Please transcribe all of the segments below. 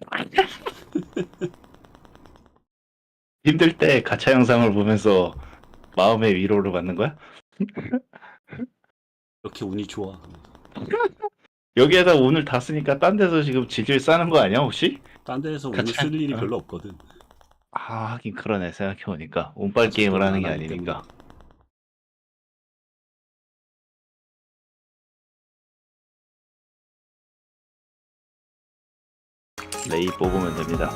힘들 때 가차 영상을 보면서 마음의 위로를 받는 거야? 이렇게 운이 좋아. 여기에다 오늘 다 쓰니까 딴 데서 지금 질질 싸는 거 아니야 혹시? 딴 데에서 운을 같이 쓸 일이 어. 별로 없거든. 아 하긴 그러네 생각해보니까 운빨 게임을 하는 게 아니니까 레이 뽑으면 됩니다.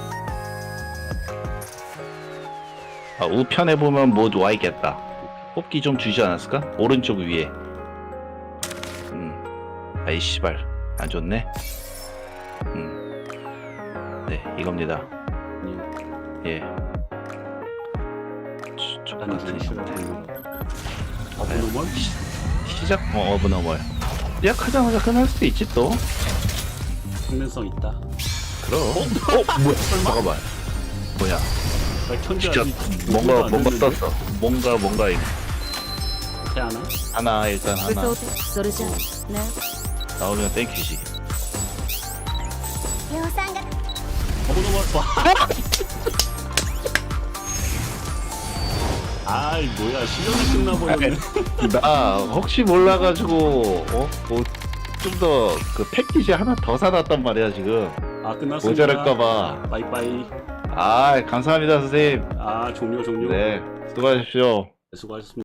아 우편에 보면 뭐 와 있겠다. 뽑기 좀 주지 않았을까? 오른쪽 위에. 음. 아이 씨발. 안 좋네. 음 네 이겁니다. 아니, 예 같은 형태. 아브노멀? 시작. 어 어브너멀 시작하자마자 끝날 수도 있지 또. 생명성 있다. 그럼. 어? 어 뭐야? 잠깐만. 뭐야? 진짜 뭔가 뭔가 떴어. 뭔가 뭔가 있네. 하나? 하나 일단 하나 어. 나오면 땡큐지. 아이 뭐야 실력이 끝나버렸네. 나 혹시 몰라가지고 어? 뭐좀더 그 패키지 하나 더 사놨단 말이야 지금. 아 끝났습니다. 모자랄까봐 빠이빠이. 아 감사합니다 선생님 아 종료 종료. 네 수고하십시오 수고하셨습니다.